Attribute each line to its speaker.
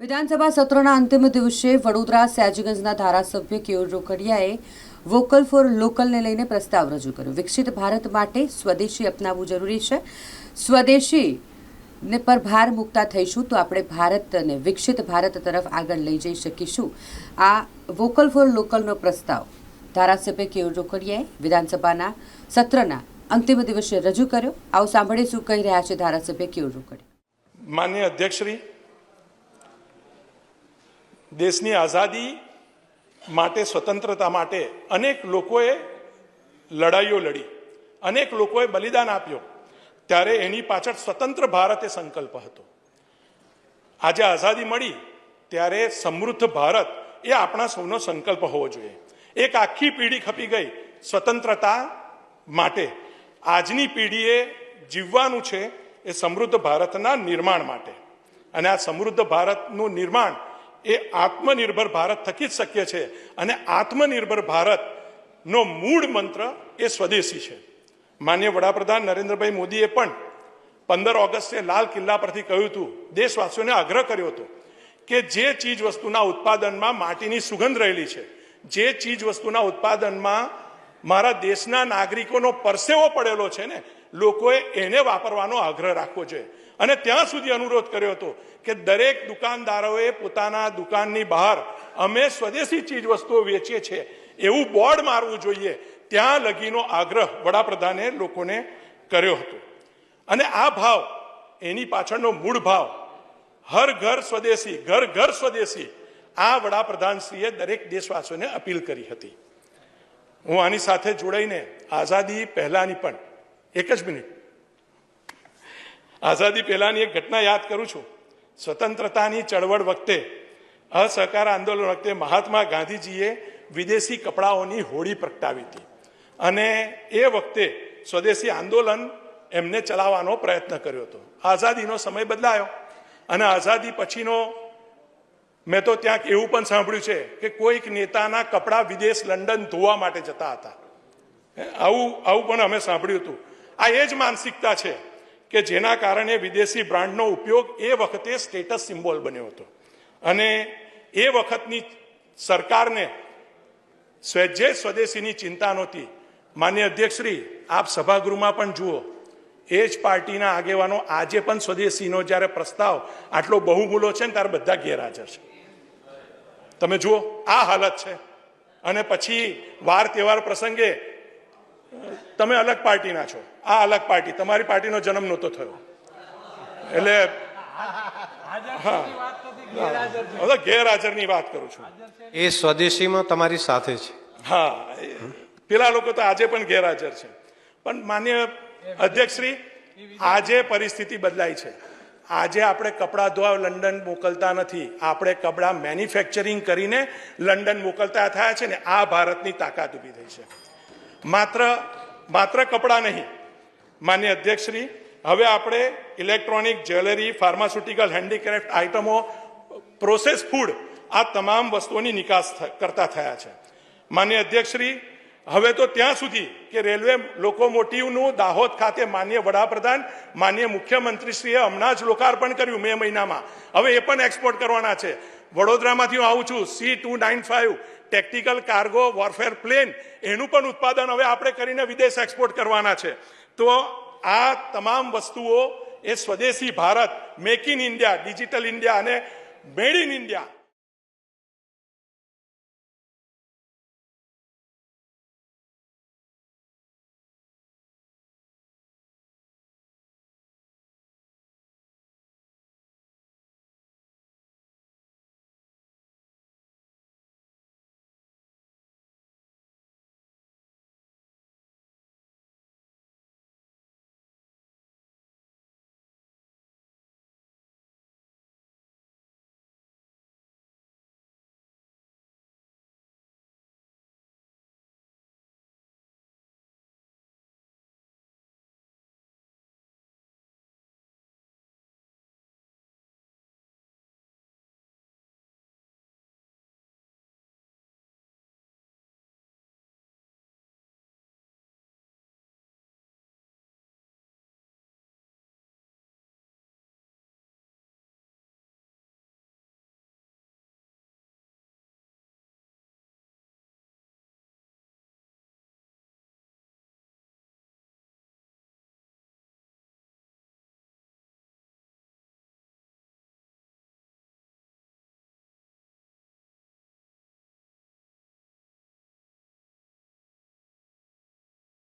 Speaker 1: વિધાનસભા સત્રના અંતિમ દિવસે વડોદરા સયાજીગંજના ધારાસભ્ય કેયુર રોકડિયાએ વોકલ ફોર લોકલને લઈને પ્રસ્તાવ રજૂ કર્યો. વિકસિત ભારત માટે સ્વદેશી અપનાવવું જરૂરી છે. સ્વદેશી ને પર ભાર મૂકતા થઈશું તો આપણે ભારતને વિકસિત ભારત તરફ આગળ લઈ જઈ શકીશું. આ વોકલ ફોર લોકલનો પ્રસ્તાવ ધારાસભ્ય કેયુર રોકડિયાએ વિધાનસભાના સત્રના અંતિમ દિવસે રજૂ કર્યો. આવું સાંભળીશું કહી રહ્યા છે ધારાસભ્ય કેયુર રોકડિયા.
Speaker 2: માન્ય અધ્યક્ષશ્રી દેશની આઝાદી માટે, સ્વતંત્રતા માટે અનેક લોકોએ લડાઈઓ લડી, અનેક લોકોએ બલિદાન આપ્યો. ત્યારે એની પાછળ સ્વતંત્ર ભારત સંકલ્પ હતો. આજે આઝાદી મળી, ત્યારે સમૃદ્ધ ભારત એ આપણા સૌનો સંકલ્પ હોવો જોઈએ. એક આખી પેઢી ખપી ગઈ સ્વતંત્રતા માટે. આજની પેઢીએ જીવવાનું છે એ સમૃદ્ધ ભારતના નિર્માણ માટે. અને આ સમૃદ્ધ ભારતનું નિર્માણ એ આત્મનિર્ભર ભારત થકી જ શક્ય છે. અને આત્મનિર્ભર ભારતનો મૂળ મંત્ર એ સ્વદેશી છે. માન્ય વડાપ્રધાન નરેન્દ્રભાઈ મોદીએ પણ પંદર ઓગસ્ટે લાલ કિલ્લા પરથી કહ્યું હતું, દેશવાસીઓને આગ્રહ કર્યો હતો કે જે ચીજ વસ્તુના ઉત્પાદનમાં માટીની સુગંધ રહેલી છે, જે ચીજ વસ્તુના ઉત્પાદનમાં મારા દેશના નાગરિકોનો પરસેવો પડેલો છે ને, લોકોએ એને વાપરવાનો આગ્રહ રાખવો જોઈએ. અને ત્યાં સુધી અનુરોધ કર્યો હતો કે દરેક દુકાનદારોએ પોતાના દુકાનની બહાર અમે સ્વદેશી ચીજ વસ્તુઓ વેચીએ છીએ. એવું બોર્ડ મારવું જોઈએ. ત્યાં લગીનો આગ્રહ વડાપ્રધાને લોકોને કર્યો હતો. અને આ ભાવ, એની પાછળનો મૂળ ભાવ, હર ઘર સ્વદેશી, ઘર ઘર સ્વદેશી, આ વડાપ્રધાનશ્રીએ દરેક દેશવાસીઓને અપીલ કરી હતી. હું આની સાથે જોડાઈને આઝાદી પહેલાની પણ એક જ મિનિટ આઝાદી પહેલાંની એક ઘટના યાદ કરું છું. સ્વતંત્રતાની ચળવળ વખતે, અસહકાર આંદોલન વખતે મહાત્મા ગાંધીજીએ વિદેશી કપડાઓની હોળી પ્રગટાવી હતી. અને એ વખતે સ્વદેશી આંદોલન એમને ચલાવવાનો પ્રયત્ન કર્યો હતો. આઝાદીનો સમય બદલાયો અને આઝાદી પછીનો મેં તો ત્યાં એવું પણ સાંભળ્યું છે કે કોઈક નેતાના કપડાં વિદેશ લંડન ધોવા માટે જતા હતા. આવું આવું પણ અમે સાંભળ્યું હતું. આ એ જ માનસિકતા છે કે જેના કારણે વિદેશી બ્રાન્ડનો ઉપયોગ એ વખતે સ્ટેટસ સિમ્બોલ બન્યો હતો. અને એ વખતની સરકારને સ્વેજ્જે સ્વદેશીની ચિંતા નહોતી, માન્ય અધ્યક્ષશ્રી, આપ સભાગૃહમાં પણ જુઓ, એ જ પાર્ટીના આગેવાનો આજે પણ સ્વદેશીનો જ્યારે પ્રસ્તાવ આટલો બહુમૂલો છે ને ત્યારે બધા ગેરહાજર છે. તમે જુઓ, આ હાલત છે. અને પછી વાર તહેવાર પ્રસંગે તમે અલગ પાર્ટીના છો. આ અલગ પાર્ટી. તમારી પાર્ટીનો જન્મ નહોતો થયો. એટલે હા. ગેરહાજરની વાત કરું છું.
Speaker 3: એ સ્વદેશીમાં તમારી સાથે છે.
Speaker 2: હા. પેલા લોકો તો આજે પણ ગેરહાજર છે. પણ માન્ય અધ્યક્ષશ્રી આજે પરિસ્થિતિ બદલાઈ છે. આજે આપણે કપડાં ધોવા લંડન મોકલતા નથી. આપણે કપડાં મેન્યુફેક્ચરિંગ કરીને લંડન મોકલતા થયા છે ને આ ભારતની તાકાત ઊભી થઈ છે. માત્ર માત્ર કપડાં નહીં. માન્ય અધ્યક્ષશ્રી, હવે આપણે ઇલેક્ટ્રોનિક જ્વેલરી, ફાર્માસ્યુટિકલ હેન્ડીક્રાફ્ટ આઇટમો, પ્રોસેસ ફૂડ, આ તમામ વસ્તુઓની નિકાસ કરતા થયા છે. માન્ય અધ્યક્ષશ્રી, હવે તો ત્યાં સુધી કે રેલવે લોકોમોટિવનું દાહોદ ખાતે માન્ય વડાપ્રધાન, માન્ય મુખ્યમંત્રીશ્રીએ હમણાં જ લોકાર્પણ કર્યું મે મહિનામાં. હવે એ પણ એક્સપોર્ટ કરવાના છે. વડોદરામાંથી હું આવું છું C two nine five technical cargo warfare plane એનું પણ ઉત્પાદન હવે આપણે કરીને વિદેશ એક્સપોર્ટ કરવાના છે. તો આ તમામ વસ્તુઓ એ સ્વદેશી Bharat make in India digital India અને મેડ ઇન ઇન્ડિયા